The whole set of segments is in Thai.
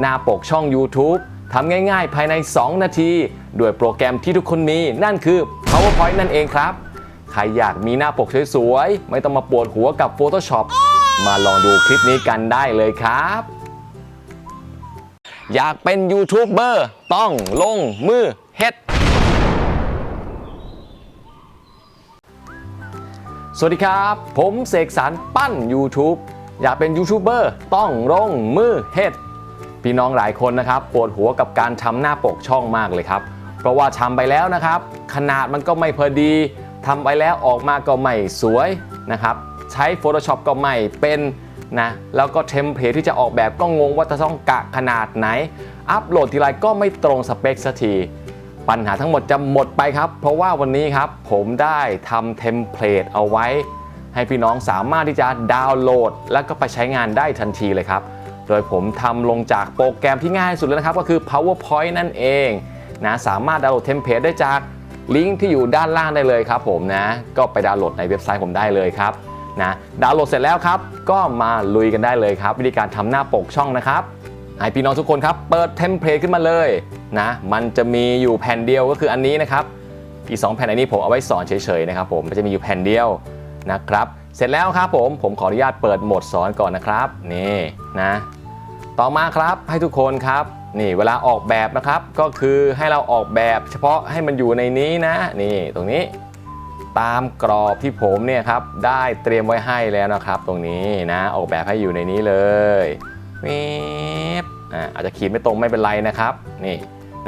หน้าปกช่อง YouTube ทำง่ายๆ ภายใน 2 นาที ด้วยโปรแกรมที่ทุกคนมี นั่นคือ PowerPoint นั่นเองครับ ใครอยากมีหน้าปกสวยๆ ไม่ต้องมาปวดหัวกับ Photoshop มาลองดูคลิปนี้กันได้เลยครับ อยากเป็นยูทูบเบอร์ต้องลงมือเฮ็ดสวัสดีครับ ผมเสกสรรปั้น YouTube อยากเป็นยูทูบเบอร์ต้องลงมือเฮ็ด พี่น้องหลายคนนะครับปวดหัวกับการทำหน้าปกช่องมากเลยครับ เพราะว่าทำไปแล้วนะครับ ขนาดมันก็ไม่พอดีทำไปแล้วออกมาก็ไม่สวยนะครับ ใช้ Photoshop ก็ไม่เป็นนะแล้วก็เทมเพลตที่จะออกแบบก็งงว่าจะต้องกะขนาดไหน อัปโหลดทีไรก็ไม่ตรงสเปคสักทีปัญหาทั้งหมดจะหมดไปครับ เพราะว่าวันนี้ครับผมได้ทำเทมเพลตเอาไว้ ให้พี่น้องสามารถที่จะดาวน์โหลด แล้วก็ไปใช้งานได้ทันทีเลยครับ โดยผมทำลงจากโปรแกรมที่ง่ายที่สุดเลยนะครับก็คือ PowerPoint นั่นเองนะสามารถดาวน์โหลดเทมเพลตได้จากลิงก์ที่อยู่ด้านล่างได้เลยครับผมนะก็ไปดาวน์โหลดในเว็บไซต์ผมได้เลยครับนะดาวน์โหลดเสร็จแล้วครับ ก็มาลุยกันได้เลยครับ วิธีการทำหน้าปกช่องนะครับให้พี่น้องทุกคนครับ เปิดเทมเพลตขึ้นมาเลยนะมันจะมีอยู่แผ่นเดียวก็คืออันนี้นะครับอีกสองแผ่นอันนี้ผมเอาไว้สอนเฉยๆนะครับผมมันจะมีอยู่แผ่นเดียวนะครับ เสร็จแล้วครับผมผมขออนุญาตเปิดโหมดสอนก่อนนะครับนี่นะต่อมาครับให้ทุกคนครับนี่เวลาออกแบบนะครับก็คือให้เราออกแบบเฉพาะให้มันอยู่ในนี้นะนี่ตรงนี้ตามกรอบที่ผมเนี่ยครับได้เตรียมไว้ให้แล้วนะครับ ตรงนี้นะออกแบบให้อยู่ในนี้เลยวิบอ่าอาจจะขีดไม่ตรงไม่เป็นไรนะครับนี่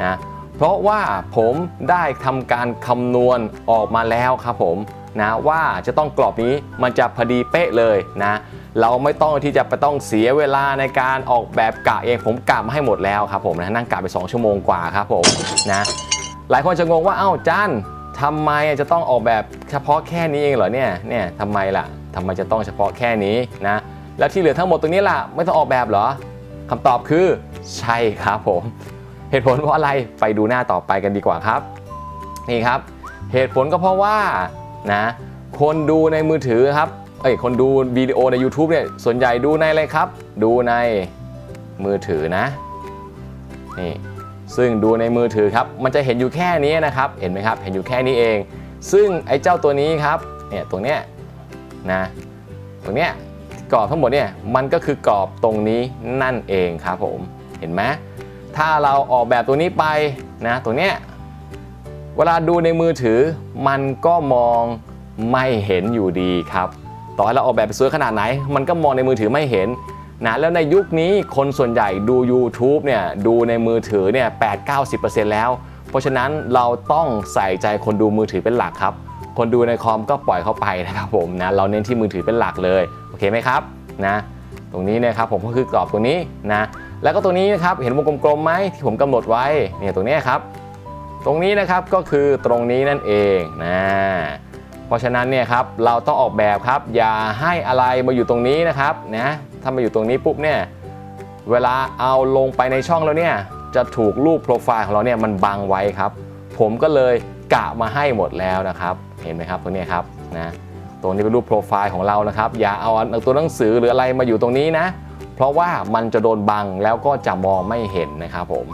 นะเพราะว่าผมได้ทำการคำนวณออกมาแล้วครับผม นะว่าจะต้องกรอบนี้มันจะพอดีเป๊ะเลยนะเราไม่ต้องที่จะไปต้องเสียเวลาในการออกแบบกะเองผมกะมาให้หมดแล้วครับผมนะนั่งกะไป 2 ชั่วโมงกว่าครับผมนะหลายคนจะงงว่าเอ้าจันทำไมจะต้องออกแบบเฉพาะแค่นี้เองเหรอเนี่ยเนี่ยทำไมล่ะทำไมจะต้องเฉพาะแค่นี้นะแล้วที่เหลือทั้งหมดตรงนี้ล่ะไม่ต้องออกแบบเหรอคำตอบคือใช่ครับผม เหตุผลเพราะอะไรไปดูหน้าต่อไปกันดีกว่าครับ นี่ครับ เหตุผลก็เพราะว่า นะคนดูในมือถือครับเอ้ยคนดูวิดีโอใน YouTube เนี่ยส่วนใหญ่ดูในอะไรครับ ดูในมือถือนะนี่ซึ่งดูในมือถือครับ มันจะเห็นอยู่แค่นี้นะครับ เห็นไหมครับ เห็นอยู่แค่นี้เอง ซึ่งไอ้เจ้าตัวนี้ครับเนี่ยตรงเนี้ยนะตรงเนี้ยกรอบทั้งหมดเนี่ยมันก็คือกรอบตรงนี้นั่นเองครับผมเห็นไหมถ้าเราออกแบบตัวนี้ไปนะตรงเนี้ย เวลาดูในมือถือ มันก็มองไม่เห็นอยู่ดีครับ ต่อให้เราออกแบบไปสวยขนาดไหน มันก็มองในมือถือไม่เห็นนะแล้วในยุคนี้คนส่วนใหญ่ดู YouTube เนี่ยดูในมือถือเนี่ย8-90%แล้ว เพราะฉะนั้นเราต้องใส่ใจคนดูมือถือเป็นหลักครับ คนดูในคอมก็ปล่อยเข้าไปนะครับผมนะเราเน้นที่มือถือเป็นหลักเลยโอเคไหมครับนะตรงนี้นะครับผมก็คือกรอบตรงนี้นะแล้วก็ตรงนี้นะครับเห็นวงกลมๆไหมที่ผมกำหนดไว้เนี่ยตรงนี้ครับ ตรงนี้นะครับก็คือตรงนี้นั่นเองนะเพราะฉะนั้นเนี่ยครับเราต้องออกแบบครับ อย่าให้อะไรมาอยู่ตรงนี้นะครับนะถ้ามาอยู่ตรงนี้ปุ๊บเนี่ยเวลาเอาลงไปในช่องแล้วเนี่ยจะถูกรูปโปรไฟล์ของเราเนี่ยมันบังไว้ครับ ผมก็เลยกะมาให้หมดแล้วนะครับ เห็นไหมครับตรงนี้ครับนะตรงนี้เป็นรูปโปรไฟล์ของเรานะครับ อย่าเอาตัวหนังสือหรืออะไรมาอยู่ตรงนี้นะ เพราะว่ามันจะโดนบังแล้วก็จะมองไม่เห็นนะครับผม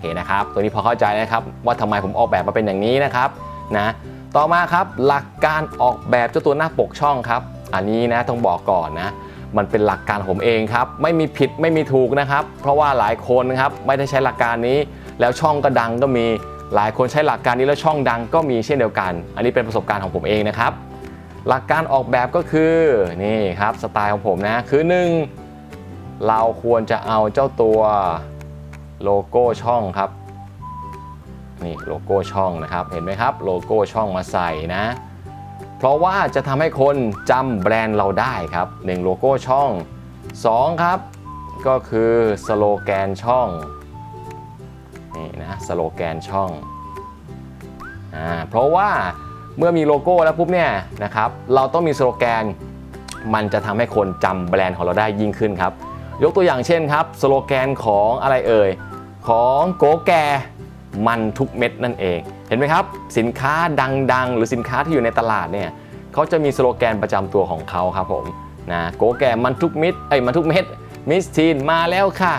เห็นนะครับ ตัวนี้พอเข้าใจนะครับว่าทำไมผมออกแบบมาเป็นอย่างนี้นะครับนะต่อมาครับหลักการออกแบบเจ้าตัวหน้าปกช่องครับ อันนี้นะต้องบอกก่อนนะมันเป็นหลักการผมเองครับ ไม่มีผิดไม่มีถูกนะครับ เพราะว่าหลายคนนะครับไม่ได้ใช้หลักการนี้ แล้วช่องก็ดังก็มีหลายคนใช้หลักการนี้แล้วช่องดังก็มีเช่นเดียวกัน อันนี้เป็นประสบการณ์ของผมเองนะครับ หลักการออกแบบก็คือนี่ครับสไตล์ของผมนะคือหนึ่งเราควรจะเอาเจ้าตัว โลโก้ช่องครับ นี่โลโก้ช่องนะครับ เห็นไหมครับ โลโก้ช่องมาใส่นะ เพราะว่าจะทำให้คนจำแบรนด์เราได้ครับ 1 โลโก้ช่อง 2 ครับ ก็คือสโลแกนช่อง นี่นะสโลแกนช่องอ่าเพราะว่าเมื่อมีโลโก้แล้วปุ๊บเนี่ยนะครับ เราต้องมีสโลแกน มันจะทำให้คนจำแบรนด์ของเราได้ยิ่งขึ้นครับ ยกตัวอย่างเช่นครับ สโลแกนของอะไรเอ่ย ของโกแกมันทุกเม็ดนั่นเอง เห็นไหมครับ สินค้าดังๆ หรือสินค้าที่อยู่ในตลาดเนี่ยเขาจะมีสโลแกนประจำตัวของเขาครับผมนะโกแกมันทุกเม็ดไอ้ยมันทุกเม็ดมิสทีนมาแล้วค่ะ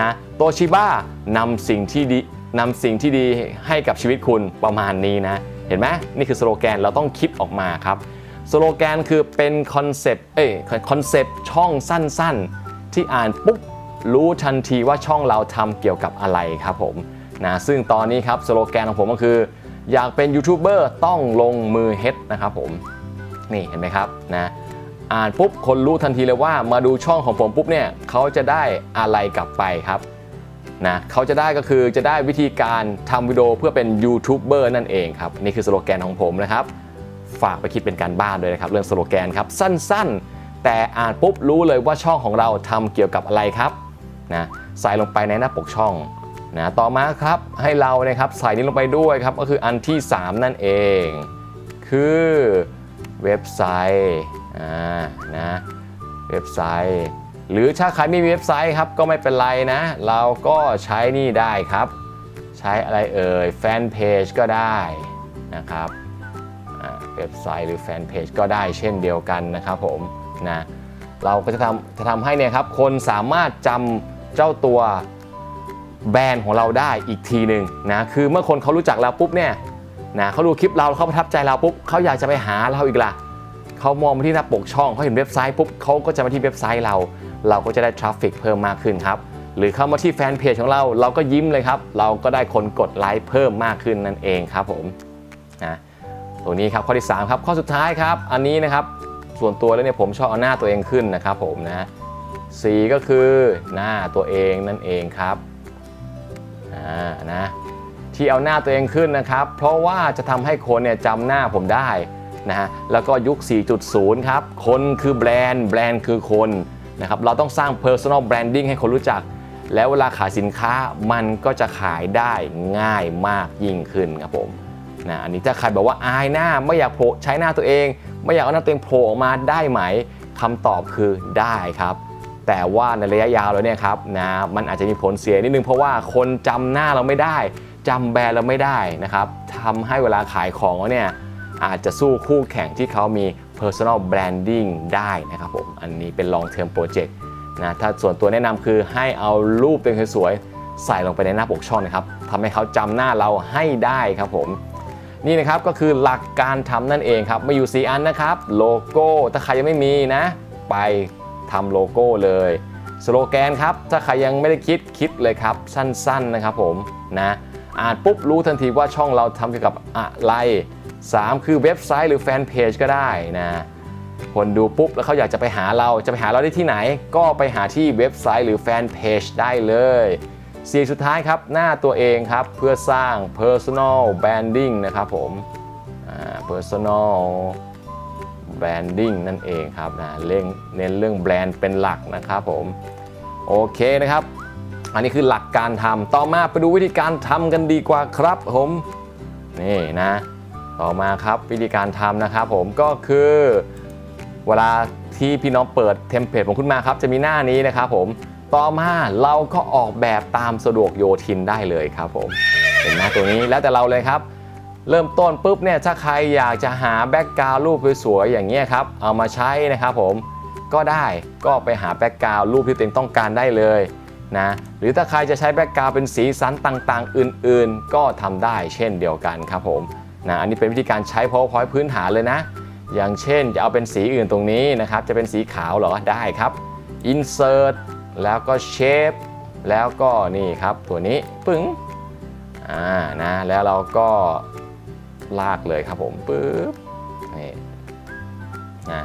นะโตชิบ้านำสิ่งที่ดีนำสิ่งที่ดีให้กับชีวิตคุณประมาณนี้นะ เห็นไหมนี่คือสโลแกนเราต้องคิดออกมาครับสโลแกนคือเป็นคอนเซปต์เอ้ยคอนเซปต์ช่องสั้นๆ ที่อ่านปุ๊บ รู้ทันทีว่าช่องเราทำเกี่ยวกับอะไรครับผมนะซึ่งตอนนี้ครับสโลแกนของผมก็คือ อยากเป็นยูทูบเบอร์ต้องลงมือเฮ็ดนะครับผมนี่เห็นไหมครับนะอ่านปุ๊บคนรู้ทันทีเลยว่ามาดูช่องของผมปุ๊บเนี่ยเขาจะได้อะไรกลับไปครับนะเขาจะได้ก็คือจะได้วิธีการทำวิดีโอเพื่อเป็นยูทูบเบอร์นั่นเองครับ นี่คือสโลแกนของผมนะครับ ฝากไปคิดเป็นการบ้านด้วยนะครับ เรื่องสโลแกนครับ สั้นๆ แต่อ่านปุ๊บรู้เลยว่าช่องของเราทำเกี่ยวกับอะไรครับ นะใส่ลงไปในหน้าปกช่องนะต่อมาครับให้เรานะครับใส่นี้ลงไปด้วยครับก็คืออันที่ 3 นั่นเอง คือเว็บไซต์อ่านะเว็บไซต์ หรือถ้าใครไม่มีเว็บไซต์ครับก็ไม่เป็นไรนะ เราก็ใช้นี่ได้ครับ ใช้อะไรเอ่ยแฟนเพจก็ได้นะครับเว็บไซต์หรือแฟนเพจก็ได้เช่นเดียวกันนะครับผมนะเราก็จะทำจะทำให้เนี่ยครับคนสามารถจำ เจ้าตัวแบรนด์ของเราได้อีกทีหนึ่งนะคือเมื่อคนเขารู้จักเราปุ๊บเนี่ยนะเขาดูคลิปเราเขาประทับใจเราปุ๊บเขาอยากจะไปหาเราอีกละเขามองไปที่หน้าปกช่องเขาเห็นเว็บไซต์ปุ๊บเขาก็จะมาที่เว็บไซต์เรา เราก็จะได้ทราฟฟิกเพิ่มมากขึ้นครับหรือเข้ามาที่แฟนเพจของเราเราก็ยิ้มเลยครับ เราก็ได้คนกดไลค์เพิ่มมากขึ้นนั่นเองครับผมนะตัวนี้ครับข้อที่ 3 ครับข้อสุดท้ายครับ อันนี้นะครับส่วนตัวแล้วเนี่ยผมชอบเอาหน้าตัวเองขึ้นนะครับผมนะ สีก็คือหน้าตัวเองนั่นเองครับนะที่เอาหน้าตัวเองขึ้นนะครับ เพราะว่าจะทำให้คนเนี่ยจำหน้าผมได้นะฮะแล้วก็ยุค 4.0 ครับ คนคือแบรนด์ แบรนด์คือคนนะครับเราต้องสร้าง personal branding ให้คนรู้จัก แล้วเวลาขายสินค้ามันก็จะขายได้ง่ายมากยิ่งขึ้นครับผมนะอันนี้ถ้าใครบอกว่าอายหน้าไม่อยากโผล่ใช้หน้าตัวเอง ไม่อยากเอาหน้าตัวเองโผล่ออกมาได้ไหมคำตอบคือได้ครับ แต่ว่าในระยะยาวแล้วเนี่ยครับนะมันอาจจะมีผลเสียนิดนึงเพราะว่าคนจำหน้าเราไม่ได้จำแบรนด์เราไม่ได้นะครับทำให้เวลาขายของเนี่ยอาจจะสู้คู่แข่งที่เขามี personal branding ได้นะครับผมอันนี้เป็น long term project นะถ้าส่วนตัวแนะนำคือให้เอารูปเป็นสวยๆใส่ลงไปในหน้าปกช่องนะครับทำให้เขาจำหน้าเราให้ได้ครับผม นี่นะครับก็คือหลักการทำนั่นเองครับมาอยู่4อันนะครับ โลโก้ถ้าใครยังไม่มีนะ ไป ทำโลโก้เลยสโลแกนครับ ถ้าใครยังไม่ได้คิดคิดเลยครับ สั้นๆนะครับผมนะอ่านปุ๊บรู้ทันทีว่าช่องเราทำเกี่ยวกับอะไร 3 คือเว็บไซต์หรือแฟนเพจก็ได้นะคนดูปุ๊บแล้วเขาอยากจะไปหาเราจะไปหาเราได้ที่ไหน ก็ไปหาที่เว็บไซต์หรือแฟนเพจได้เลยสี่สุดท้ายครับ หน้าตัวเองครับ เพื่อสร้าง personal branding นะครับผมอ่า personal branding นั่นเองครับนะเล่นเน้นเรื่องแบรนด์เป็นหลักนะครับผมโอเคนะครับ อันนี้คือหลักการทำต่อมาไปดูวิธีการทำกันดีกว่าครับผมนี่นะต่อมาครับวิธีการทำนะครับผมก็คือเวลาที่พี่น้องเปิดเทมเพลตผมขึ้นมาครับ จะมีหน้านี้นะครับผมต่อมาเราก็ออกแบบตามสะดวกโยทินได้เลยครับผม เห็นไหมตัวนี้แล้วแต่เราเลยครับ เริ่มต้นปุ๊บเนี่ยถ้าใครอยากจะหาแบ็กกราวรูปสวยๆอย่างเงี้ยครับเอามาใช้นะครับผมก็ได้ก็ไปหาแบ็กกราวรูปที่ตัวเองต้องการได้เลยนะหรือถ้าใครจะใช้แบ็กกราวเป็นสีสันต่างๆ อื่นๆ ก็ทำได้เช่นเดียวกันครับผมนะอันนี้เป็นวิธีการใช้ powerpoint พื้นฐานเลยนะ อย่างเช่นจะเอาเป็นสีอื่นตรงนี้นะครับจะเป็นสีขาวเหรอได้ครับ insert แล้วก็ shape แล้วก็นี่ครับตัวนี้ปึ้งอ่านะแล้วเราก็ ลากเลยครับผมปึ๊บนี่นะ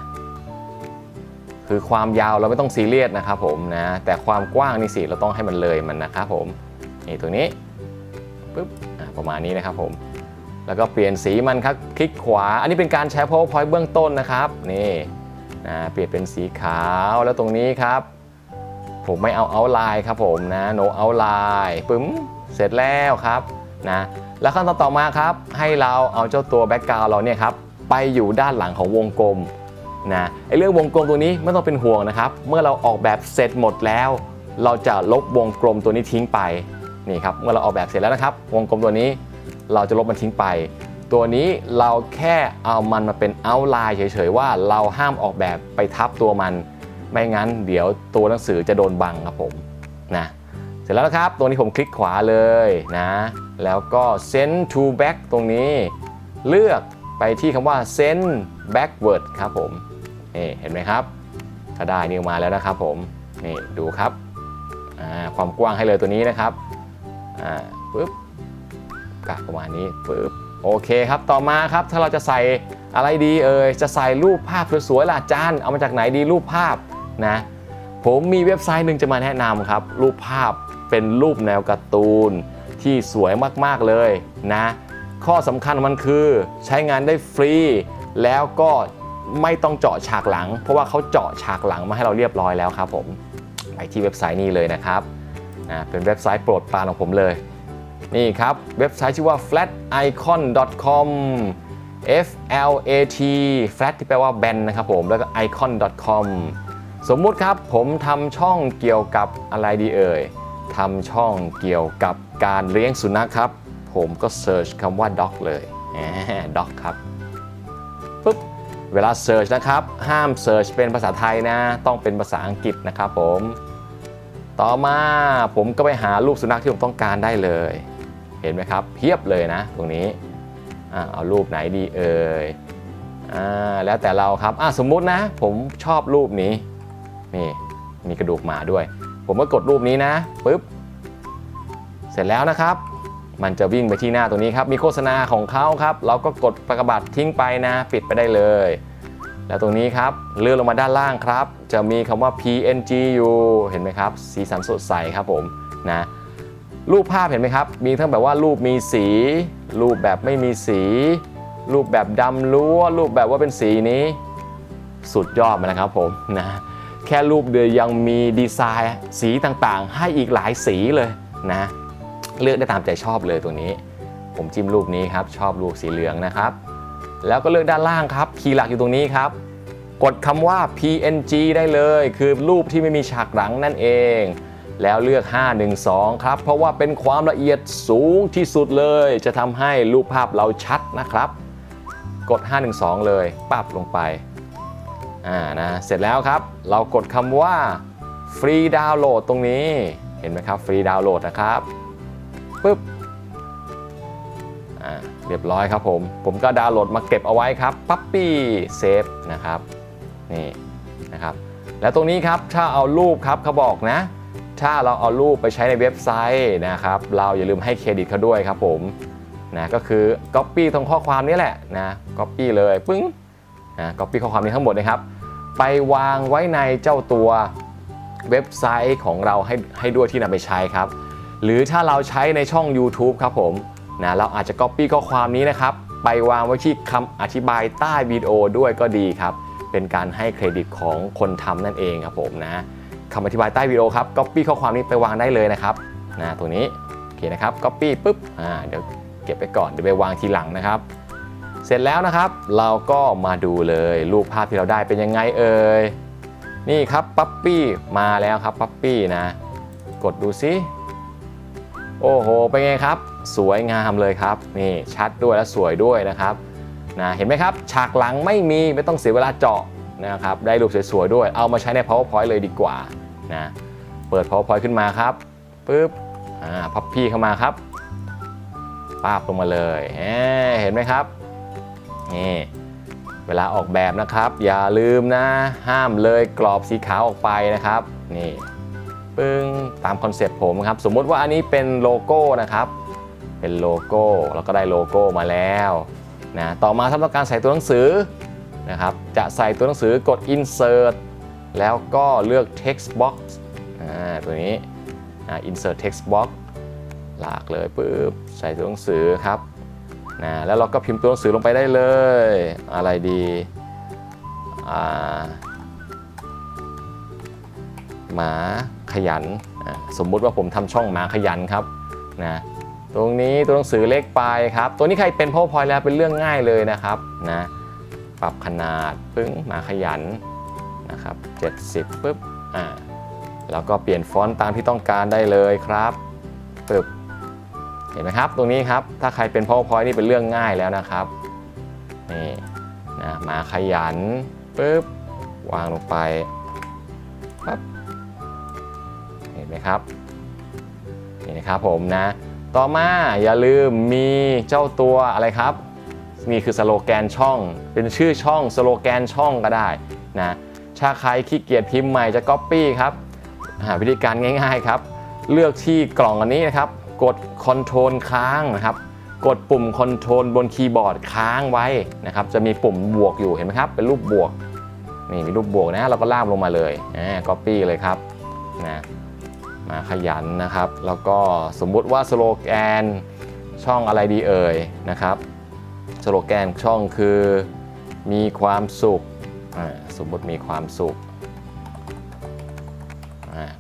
คือความยาวเราไม่ต้องซีเรียสนะครับผมนะแต่ความกว้างนี่สิเราต้องให้มันเลยมันนะครับผมนี่ตัวนี้ปึ๊บประมาณนี้นะครับผม แล้วก็เปลี่ยนสีมันครับคลิกขวา อันนี้เป็นการใช้ powerpoint เบื้องต้นนะครับนี่นะเปลี่ยนเป็นสีขาวแล้วตรงนี้ครับ ผมไม่เอา outline ครับผมนะ no outline ปึ้มเสร็จแล้วครับนะ แล้วขั้นตอนต่อมาครับให้เราเอาเจ้าตัว background เราเนี่ยครับไปอยู่ด้านหลังของวงกลมนะไอเรื่องวงกลมตัวนี้ไม่ต้องเป็นห่วงนะครับ เมื่อเราออกแบบเสร็จหมดแล้ว เราจะลบวงกลมตัวนี้ทิ้งไปนี่ครับเมื่อเราออกแบบเสร็จแล้วนะครับ วงกลมตัวนี้เราจะลบมันทิ้งไป ตัวนี้เราแค่เอามันมาเป็น outline เฉยๆว่าเราห้ามออกแบบไปทับตัวมัน ไม่งั้นเดี๋ยวตัวหนังสือจะโดนบังครับผมนะ เสร็จแล้วนะครับ ตรงนี้ผมคลิกขวาเลยนะ แล้วก็ send to back ตรงนี้ เลือกไปที่คำว่า send backward ครับผมนี่เห็นไหมครับก็ได้นี่ออกมาแล้วนะครับผมนี่ดูครับความกว้างให้เลยตัวนี้นะครับอ่าปึ๊บกะประมาณนี้ปึ๊บโอเคครับ ต่อมาครับถ้าเราจะใส่อะไรดีเอ่ยจะใส่รูปภาพสวยๆล่ะจานเอามาจากไหนดีรูปภาพนะผมมีเว็บไซต์หนึ่งจะมาแนะนำครับ รูปภาพ เป็นรูปแนวการ์ตูนที่สวยมากๆเลยนะ ข้อสำคัญมันคือใช้งานได้ฟรี แล้วก็ไม่ต้องเจาะฉากหลัง เพราะว่าเขาเจาะฉากหลังมาให้เราเรียบร้อยแล้วครับผมไปที่เว็บไซต์นี้เลยนะครับเป็นเว็บไซต์โปรดปรานของผมเลย นี่ครับ เว็บไซต์ชื่อว่า flaticon.com f l a t flat ที่แปลว่าแบนนะครับผม แล้วก็ icon.com สมมุติครับผมทำช่องเกี่ยวกับอะไรดีเอ่ย ทำช่องเกี่ยวกับการเลี้ยงสุนัขครับ ผมก็เซิร์ชคำว่า dog เลยแหม dog ครับปุ๊บเวลาเซิร์ชนะครับ ห้ามเซิร์ชเป็นภาษาไทยนะ ต้องเป็นภาษาอังกฤษนะครับผม ต่อมาผมก็ไปหารูปสุนัขที่ผมต้องการได้เลย เห็นไหมครับ เพียบเลยนะ ตรงนี้เอารูปไหนดีเอ่ยอแล้วแต่เราครับสมมุตินะ ผมชอบรูปนี้ นี่ มีกระดูกหมาด้วย ผมก็กดรูปนี้นะปุ๊บเสร็จแล้วนะครับ มันจะวิ่งไปที่หน้าตัวนี้ครับ มีโฆษณาของเขาครับ เราก็กดประกบัตรทิ้งไปนะ ปิดไปได้เลย แล้วตรงนี้ครับเลื่อนลงมาด้านล่างครับ จะมีคำว่า PNG อยู่เห็นไหมครับ สีสันสดใสครับผมนะรูปภาพเห็นไหมครับ มีทั้งแบบว่ารูปมีสี รูปแบบไม่มีสี รูปแบบดำล้วนรูปแบบว่าเป็นสีนี้ สุดยอดมานะครับผมนะ แค่รูปเดียวยังมีดีไซน์สีต่างๆ ให้อีกหลายสีเลยนะ เลือกได้ตามใจชอบเลยตัวนี้ ผมจิ้มรูปนี้ครับ ชอบรูปสีเหลืองนะครับ แล้วก็เลือกด้านล่างครับ คีย์หลักอยู่ตรงนี้ครับ กดคำว่า PNG ได้เลย คือรูปที่ไม่มีฉากหลังนั่นเอง แล้วเลือก 512 ครับ เพราะว่าเป็นความละเอียดสูงที่สุดเลย จะทำให้รูปภาพเราชัดนะครับ กด 512 เลยปับลงไป อ่านะเสร็จแล้วครับ เรากดคำว่าฟรีดาวน์โหลดตรงนี้เห็นไหมครับฟรีดาวน์โหลดนะครับปึ๊บอ่าเรียบร้อยครับผม ผมก็ดาวน์โหลดมาเก็บเอาไว้ครับปั๊ปปี้เซฟนะครับนี่นะครับแล้วตรงนี้ครับถ้าเอารูปครับเขาบอกนะ ถ้าเราเอารูปไปใช้ในเว็บไซต์นะครับ เราอย่าลืมให้เครดิตเขาด้วยครับผมนะก็คือ Copy ตรงข้อความนี้แหละนะ Copy เลยปึ้ง นะ Copy ข้อความนี้ทั้งหมดนะครับ ไปวางไว้ในเจ้าตัวเว็บไซต์ของเราให้ให้ด้วยที่นำไปใช้ครับ หรือถ้าเราใช้ในช่อง YouTube ครับผมนะเราอาจจะ Copy ข้อความนี้นะครับ ไปวางไว้ที่คำอธิบายใต้วิดีโอด้วยก็ดีครับ เป็นการให้เครดิตของคนทำนั่นเองครับผมนะคำอธิบายใต้วิดีโอครับ Copy ข้อความนี้ไปวางได้เลยนะครับนะตัวนี้โอเคนะครับ Copy ปุ๊บอ่าเดี๋ยวเก็บไปก่อนเดี๋ยวไปวางทีหลังนะครับ เสร็จแล้วนะครับ เราก็มาดูเลยรูปภาพที่เราได้เป็นยังไงเอ่ยนี่ครับปั๊ปปี้มาแล้วครับปั๊ปปี้นะ กดดูซิโอ้โหเป็นไงครับ สวยงามเลยครับนี่ชัดด้วยและสวยด้วยนะครับนะเห็นไหมครับฉากหลังไม่มีไม่ต้องเสียเวลาเจาะนะครับได้รูปสวยๆด้วย เอามาใช้ใน powerpoint เลยดีกว่านะเปิด powerpoint ขึ้นมาครับปุ๊บอ่าพับพี่เข้ามาครับปาบลงมาเลยเห็นไหมครับ นี่เวลาออกแบบนะครับ อย่าลืมนะ ห้ามเลยกรอบสีขาวออกไปนะครับ นี่ปึ้งตามคอนเซปต์ผมครับ สมมติว่าอันนี้เป็นโลโก้นะครับ เป็นโลโก้แล้วก็ได้โลโก้มาแล้วนะต่อมาถ้าต้องการใส่ตัวหนังสือนะครับจะใส่ตัวหนังสือกด insert แล้วก็เลือก text box ตัวนี้ insert text box หลากเลยปุ๊บใส่ตัวหนังสือครับ นะแล้วเราก็พิมพ์ตัวหนังสือลงไปได้เลย อะไรดีหมาขยัน สมมุติว่าผมทำช่องหมาขยันครับนะตรงนี้ตัวหนังสือเล็กไปครับ ตัวนี้ใครเป็น powerpoint แล้วเป็นเรื่องง่ายเลยนะครับนะปรับขนาดปึ้งหมาขยันนะครับ70ปุ๊บอ่าแล้วก็เปลี่ยนฟอนต์ตามที่ต้องการได้เลยครับปึ๊บ เห็นไหมครับ ตรงนี้ครับ ถ้าใครเป็น powerpoint นี่เป็นเรื่องง่ายแล้วนะครับ นี่นะมาขยันปุ๊บวางลงไปปั๊บเห็นไหมครับนี่นะครับผมนะ ต่อมาอย่าลืมมีเจ้าตัวอะไรครับ นี่คือสโลแกนช่อง เป็นชื่อช่องสโลแกนช่องก็ได้นะถ้าใครขี้เกียจพิมพ์ใหม่จะก๊อปปี้ครับหาวิธีการง่าย ๆครับ เลือกที่กล่องอันนี้นะครับ กดคอนโทรลค้างนะครับ กดปุ่มคอนโทรลบนคีย์บอร์ดค้างไว้นะครับ จะมีปุ่มบวกอยู่เห็นไหมครับ เป็นรูปบวก นี่มีรูปบวกนะเราก็ลากลงมาเลยอ่าก๊อปปี้เลยครับนะมาขยันนะครับ แล้วก็สมมุติว่าสโลแกนช่องอะไรดีเอ่ยนะครับสโลแกนช่องคือมีความสุขสมมติมีความสุข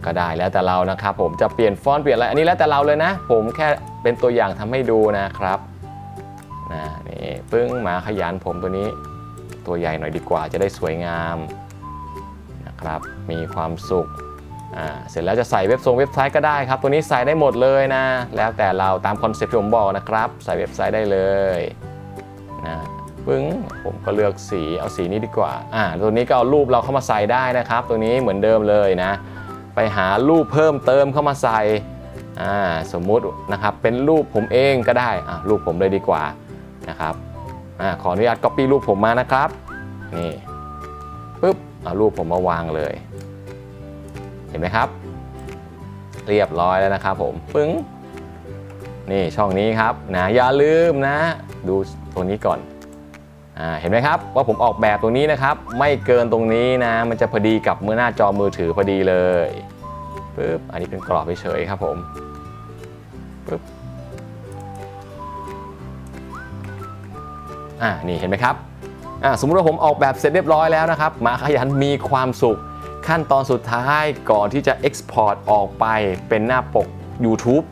ก็ได้แล้วแต่เรานะครับผมจะเปลี่ยนฟอนต์เปลี่ยนอะไรอันนี้แล้วแต่เราเลยนะ ผมแค่เป็นตัวอย่างทำให้ดูนะครับนะนี่ปึ้งหมาขยันผมตัวนี้ตัวใหญ่หน่อยดีกว่าจะได้สวยงามนะครับมีความสุขอ่าเสร็จแล้วจะใส่เว็บทรงเว็บไซต์ก็ได้ครับ ตัวนี้ใส่ได้หมดเลยนะ แล้วแต่เราตามคอนเซ็ปต์ที่ผมบอกนะครับ ใส่เว็บไซต์ได้เลยนะปึ้งผมก็เลือกสีเอาสีนี้ดีกว่าอ่าตัวนี้ก็เอารูปเราเข้ามาใส่ได้นะครับ ตัวนี้เหมือนเดิมเลยนะ ไปหารูปเพิ่มเติมเข้ามาใส่สมมุตินะครับเป็นรูปผมเองก็ได้รูปผมเลยดีกว่านะครับอขออนุญาต copy รูปผมมานะครับนี่ปึ๊บเอารูปผมมาวางเลย เห็นไหมครับ เรียบร้อยแล้วนะครับผมปึ้งนี่ช่องนี้ครับนะอย่าลืมนะ ดูตรงนี้ก่อน เห็นไหมครับว่าผมออกแบบตรงนี้นะครับ ไม่เกินตรงนี้นะ มันจะพอดีกับมือหน้าจอมือถือพอดีเลยปึ๊บอันนี้เป็นกรอบเฉยๆครับผมปึ๊บอ่านี่เห็นไหมครับอ่าสมมติว่าผมออกแบบเสร็จเรียบร้อยแล้วนะครับมาขยันมีความสุข ขั้นตอนสุดท้ายก่อนที่จะ Export ออกไปเป็นหน้าปก YouTube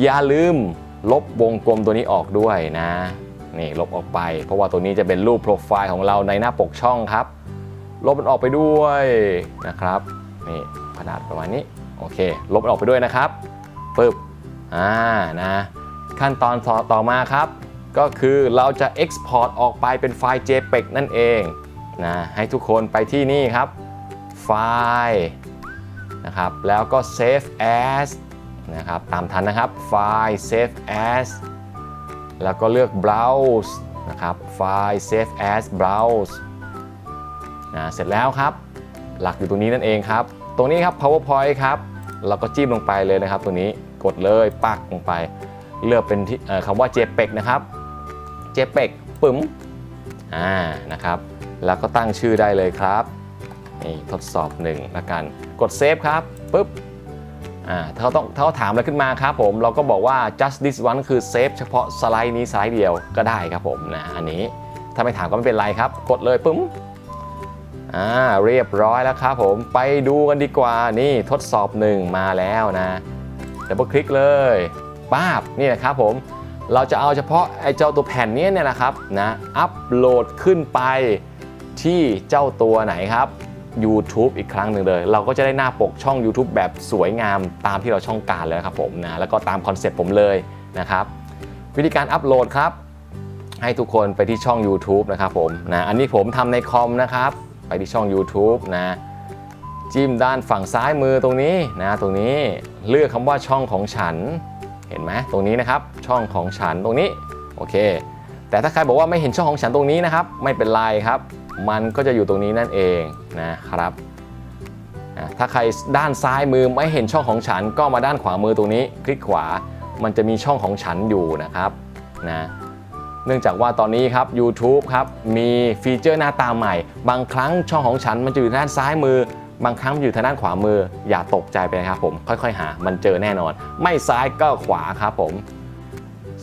อย่าลืมลบวงกลมตัวนี้ออกด้วยนะ นี่ลบออกไป เพราะว่าตัวนี้จะเป็นรูปโปรไฟล์ของเราในหน้าปกช่องครับ ลบมันออกไปด้วยนะครับนี่ขนาดประมาณนี้โอเค ลบมันออกไปด้วยนะครับปึ๊บอ่านะขั้นตอนต่อตอมาครับ ก็คือเราจะ Export ออกไปเป็นไฟล์ JPEG นั่นเองนะให้ทุกคนไปที่นี่ครับ ไฟล์นะครับแล้วก็ Save as นะครับตามทันนะครับไฟล์ Save as แล้วก็เลือก Browse นะครับไฟล์ Save as Browse นะเสร็จแล้วครับ หลักอยู่ตรงนี้นั่นเองครับ ตรงนี้ครับ PowerPoint ครับ เราก็จิ้มลงไปเลยนะครับ ตัวนี้กดเลยปักลงไป เลือกเป็นคำว่า JPEG นะครับ JPEG ปึ๋มอ่านะครับ แล้วก็ตั้งชื่อได้เลยครับนี่ทดสอบหนึ่งละกัน กดเซฟครับปุ๊บ ถ้าเขาต้องถ้าเขาถามอะไรขึ้นมาครับผม เราก็บอกว่า just this one คือเซฟเฉพาะสไลด์นี้สไลด์เดียวก็ได้ครับผมนะอันนี้ถ้าไม่ถามก็ไม่เป็นไรครับ กดเลยปึ้มอ่าเรียบร้อยแล้วครับผมไปดูกันดีกว่านี่ทดสอบหนึ่งมาแล้วนะดับเบิลคลิกเลยป้าบนี่นะครับผมเราจะเอาเฉพาะไอ้เจ้าตัวแผ่นนี้เนี่ยนะครับนะอัปโหลดขึ้นไปที่เจ้าตัวไหนครับ YouTube อีกครั้งหนึ่งเลย เราก็จะได้หน้าปกช่อง YouTube แบบสวยงามตามที่เราช่องการแล้วครับผมนะแล้วก็ตามคอนเซ็ปต์ผมเลยนะครับวิธีการอัปโหลดครับ ให้ทุกคนไปที่ช่อง YouTube นะครับผมนะอันนี้ผมทำในคอมนะครับ ไปที่ช่อง YouTube นะจิ้มด้านฝั่งซ้ายมือตรงนี้นะตรงนี้เลือกคำว่าช่องของฉันเห็นไหมตรงนี้นะครับช่องของฉันตรงนี้โอเค แต่ถ้าใครบอกว่าไม่เห็นช่องของฉันตรงนี้นะครับ ไม่เป็นไรครับ มันก็จะอยู่ตรงนี้นั่นเอง นะครับถ้าใครด้านซ้ายมือไม่เห็นช่องของฉันก็มาด้านขวามือตรงนี้คลิกขวามันจะมีช่องของฉันอยู่นะครับนะเนื่องจากว่าตอนนี้ครับ YouTube ครับมีฟีเจอร์หน้าตาใหม่ บางครั้งช่องของฉันมันจะอยู่ด้านซ้ายมือ บางครั้งมันอยู่ทางด้านขวามือ อย่าตกใจไปนะครับผมค่อยๆ หา มันเจอแน่นอน ไม่ซ้ายก็ขวาครับผม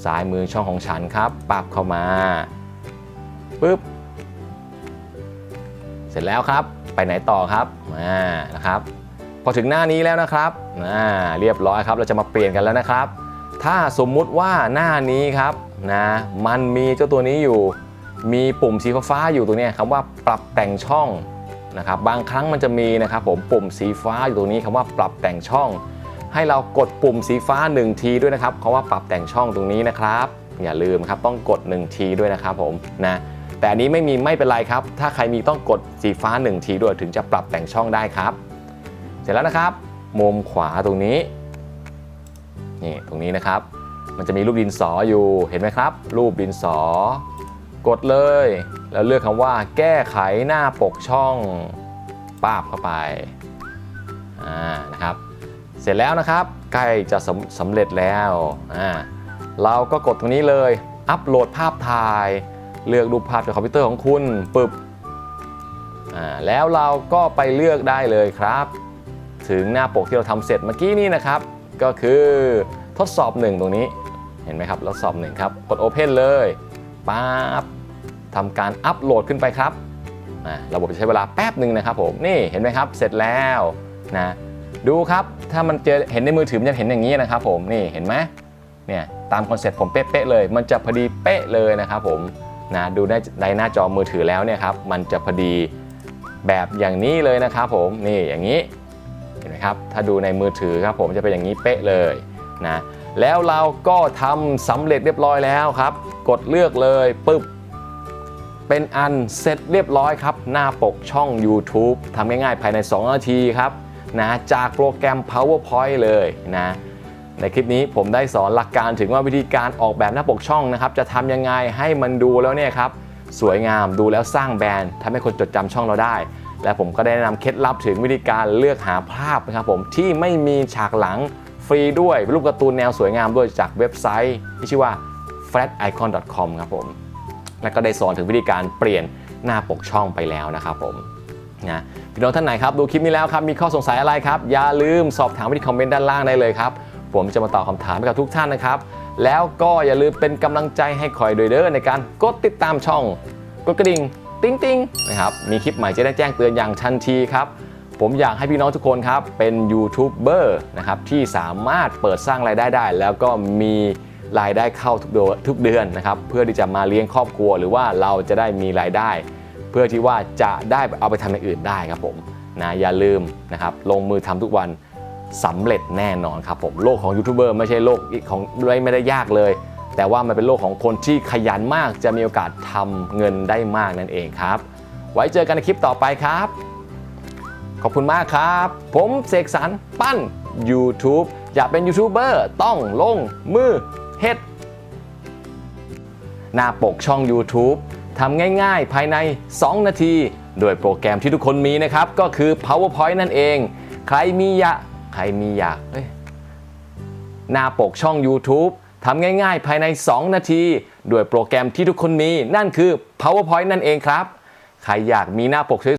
ซ้ายมือช่องของฉันครับปรับเข้ามาปึ๊บ เสร็จแล้วครับ ไปไหนต่อครับอ่านะครับพอถึงหน้านี้แล้วนะครับอ่าเรียบร้อยครับ เราจะมาเปลี่ยนกันแล้วนะครับ ถ้าสมมุติว่าหน้านี้ครับนะมันมีเจ้าตัวนี้อยู่ มีปุ่มสีฟ้าอยู่ตรงนี้คำว่าปรับแต่งช่องนะครับบางครั้งมันจะมีนะครับผมปุ่มสีฟ้าอยู่ตรงนี้คำว่าปรับแต่งช่อง ให้เรากดปุ่มสีฟ้า 1 ทีด้วยนะครับคำว่าปรับแต่งช่องตรงนี้นะครับ อย่าลืมครับต้องกด 1 ทีด้วยนะครับผมนะ แต่อันนี้ไม่มีไม่เป็นไรครับ ถ้าใครมีต้องกดสีฟ้า 1 ทีด้วยถึงจะปรับแต่งช่องได้ครับ เสร็จแล้วนะครับ มุมขวาตรงนี้นี่ตรงนี้นะครับ มันจะมีรูปดินสออยู่เห็นไหมครับ รูปดินสอ กดเลย แล้วเลือกคำว่า แก้ไขหน้าปกช่องปาบเข้าไปอ่านะครับ เสร็จแล้วนะครับ ใกล้จะสำสำเร็จแล้วอ่าเราก็กดตรงนี้เลย อัปโหลดภาพถ่าย เลือกรูปภาพจากคอมพิวเตอร์ของคุณปึบแล้วเราก็ไปเลือกได้เลยครับ ถึงหน้าปกที่เราทำเสร็จเมื่อกี้นี้นะครับ ก็คือทดสอบหนึ่งตรงนี้เห็นไหมครับทดสอบหนึ่งครับกด Open เลยปั๊บทำการอัปโหลดขึ้นไปครับระบบจะใช้เวลาแป๊บหนึ่งนะครับผมนี่เห็นไหมครับเสร็จแล้วนะดูครับถ้ามันเจอเห็นในมือถือมันจะเห็นอย่างนี้นะครับผมนี่เห็นไหมเนี่ยตามคอนเซ็ปต์ผมเป๊ะๆเลย มันจะพอดีเป๊ะเลยนะครับผม นะดูได้ในหน้าจอมือถือแล้วเนี่ยครับมันจะพอดีแบบอย่างนี้เลยนะครับผมนี่อย่างนี้เห็นไหมครับถ้าดูในมือถือครับผมจะเป็นอย่างนี้เป๊ะเลยนะแล้วเราก็ทำสำเร็จเรียบร้อยแล้วครับ กดเลือกเลยปึ๊บเป็นอันเสร็จเรียบร้อยครับ หน้าปกช่อง YouTube ทำง่ายๆภายใน 2 นาทีครับนะจากโปรแกรม PowerPoint เลยนะ ในคลิปนี้ผมได้สอนหลักการถึงว่าวิธีการออกแบบหน้าปกช่องนะครับ จะทำยังไงให้มันดูแล้วเนี่ยครับสวยงามดูแล้วสร้างแบรนด์ทำให้คนจดจำช่องเราได้ และผมก็ได้แนะนำเคล็ดลับถึงวิธีการเลือกหาภาพนะครับผมที่ไม่มีฉากหลังฟรีด้วยรูปการ์ตูนแนวสวยงามด้วยจากเว็บไซต์ ที่ชื่อว่า flaticon.com ครับผมและก็ได้สอนถึงวิธีการเปลี่ยนหน้าปกช่องไปแล้วนะครับผมนะพี่น้องท่านไหนครับดูคลิปนี้แล้วครับมีข้อสงสัยอะไรครับ อย่าลืมสอบถามไว้ที่คอมเมนต์ด้านล่างได้เลยครับ ผมจะมาตอบคำถามให้กับทุกท่านนะครับ แล้วก็อย่าลืมเป็นกำลังใจให้คอยโดยเด้อในการกดติดตามช่อง กดกระดิ่งติ๊งติ๊งนะครับมีคลิปใหม่จะได้แจ้งเตือนอย่างทันทีครับผมอยากให้พี่น้องทุกคนครับเป็นยูทูบเบอร์นะครับที่สามารถเปิดสร้างรายได้ได้ แล้วก็มีรายได้เข้าทุกเดือนทุกเดือนนะครับเพื่อที่จะมาเลี้ยงครอบครัว หรือว่าเราจะได้มีรายได้ เพื่อที่ว่าจะได้เอาไปทำอย่างอื่นได้ครับผมนะอย่าลืมนะครับลงมือทำทุกวัน สำเร็จแน่นอนครับผมโลกของยูทูบเบอร์ไม่ใช่โลกของไม่ได้ยากเลย แต่ว่ามันเป็นโลกของคนที่ขยันมากจะมีโอกาสทำเงินได้มากนั่นเองครับ ไว้เจอกันในคลิปต่อไปครับ ขอบคุณมากครับ ผมเสกสรรปั้น YouTube อยากเป็นยูทูบเบอร์ต้องลงมือเฮ็ดหน้าปกช่อง YouTube ทำง่ายๆ ภายใน 2 นาที โดยโปรแกรมที่ทุกคนมีนะครับ ก็คือ PowerPoint นั่นเอง ใครมีอยาก ใครมีอยากหน้าปกช่อง YouTube ทำง่ายๆ ภายใน 2 นาที ด้วยโปรแกรมที่ทุกคนมี นั่นคือ PowerPoint นั่นเองครับ ใครอยากมีหน้าปกสวย